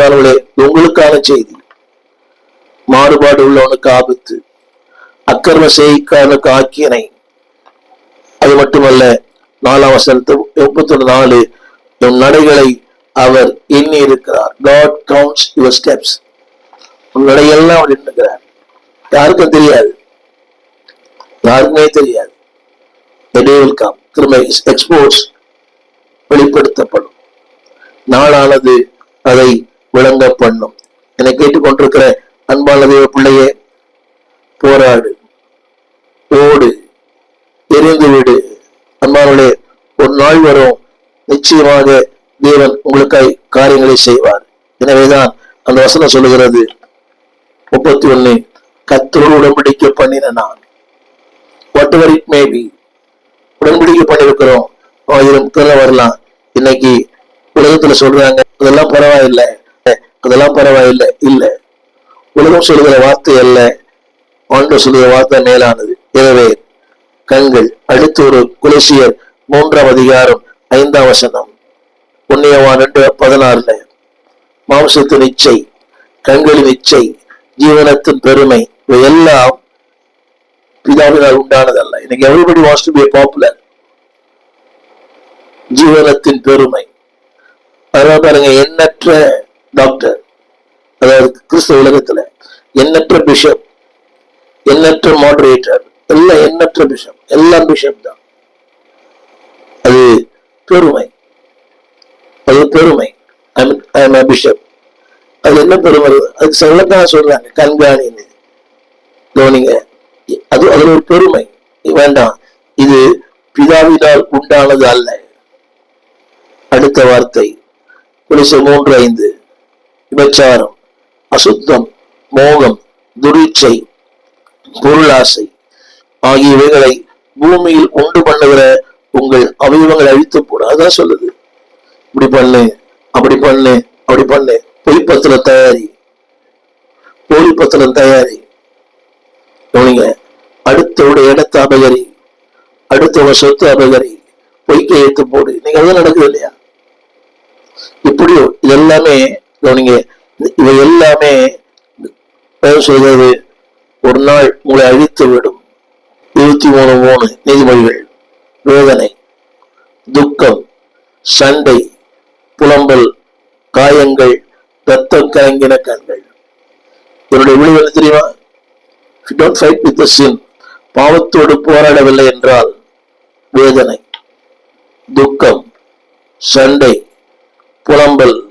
அன்பானவர்களே உங்களுக்கான செய்தி. மாறுபாடு உள்ளவனுக்கு ஆபத்து. அக்கர்ம செய்கைக்காரனுக்கு ஆக்கியனை. அது மட்டுமல்ல நாலாம் வசனத்து முப்பத்தி ஒன்று நாலு உன் நடைகளை அவர் எண்ணி இருக்கிறார். காட் கவுண்ட்ஸ் யுவர் ஸ்டெப்ஸ் உன் நடையெல்லாம் அவர் எண்ணுகிறார் யாருக்கும் தெரியாது. யாருக்குமே தெரியாது. The திரும்ப எக்ஸ்போர்ட்ஸ் வெளிப்படுத்தப்படும். நாளானது அதை விளங்க பண்ணும். என்னை கேட்டுக்கொண்டிருக்கிற அன்பான தேவ பிள்ளையே போராடு. ஓடு. எரிந்து விடு. அன்பானவர்களே ஒரு நாள் வரும். நிச்சயமாக தேவன் உங்களுக்காய் காரியங்களை செய்வார். எனவேதான் அந்த வசனம் சொல்லுகிறது. முப்பத்தி ஒண்ணு கத்தரோடு உடன்பிடிக்க பண்ணின நான். வாட் எவர் இட் உடன்படிக்கை பண்ணிருக்கிறோம் ஆயிரம் குறை வரலாம். இன்னைக்கு உலகத்துல சொல்றாங்க அதெல்லாம் பரவாயில்லை. அதெல்லாம் பரவாயில்லை இல்ல. உலகம் சொல்லுகிற வார்த்தை அல்ல. ஆண்டு சொல்லுகிற வார்த்தை மேலானது. எனவே கண்கள் அடுத்து ஒரு குலேசியர் மூன்றாம் அதிகாரம் ஐந்தாம் வசனம். புண்ணியவான் ரெண்டு பதினாறுல மாம்சத்தின் இச்சை கண்களின் இச்சை ஜீவனத்தின் பெருமை இவை எல்லாம் பிதாவினால் உண்டானதல்ல. இன்னைக்கு everybody was to be popular ஜீவனத்தின் பெருமை. அதனால பாருங்க எண்ணற்ற கிறிஸ்தவ உலகத்துல எண்ணற்ற பிஷப் எண்ணற்ற மாடரேட்டர் எல்லாம் எண்ணற்ற பிஷப் எல்லாம் பிஷப் தான். அது பெருமை. அது பெருமை. பிஷப் அது என்ன பெருமை? அதுக்கு சொல்லத்தான் சொல்றாங்க கண்காணின்னு. கவனிங்க அது அதுல ஒரு பெருமை. வேண்டாம். இது பிதாவினால் உண்டானது அல்ல. அடுத்த வார்த்தை. குலிச மூன்று ஐந்து. விபச்சாரம். அசுத்தம் மோகம் துரிச்சை பொருளாசை ஆகியவைகளை பூமியில் உண்டு பண்ணுகிற உங்கள் அவயவங்களை அழித்து போட அதான் சொல்லுது. இப்படி பண்ணு அப்படி பண்ணு அப்படி பண்ணு. பொய்ப்பத்திரம் தயாரி. போலி பத்திரம் தயாரி. கவனிங்க அடுத்தவருடைய இடத்தை அபகரி. அடுத்தவங்க சொத்து அபகரி. பொய்க்க ஏத்து போடு. நீங்க அதான் நடக்குது இல்லையா? இப்படியோ இது எல்லாமே கவனிங்க இவை எல்லாமே வேதம் சொல்கிறது ஒரு நாள் உங்களை அழித்து விடும். இருபத்தி மூணு மூணு நீதிமொழிகள் வேதனை துக்கம் சண்டை புலம்பல் காயங்கள் ரத்தம் கலங்கின கண்கள். என்னுடைய விளைவு தெரியுமா? If you don't fight பாவத்தோடு போராடவில்லை என்றால் வேதனை துக்கம் சண்டை புலம்பல்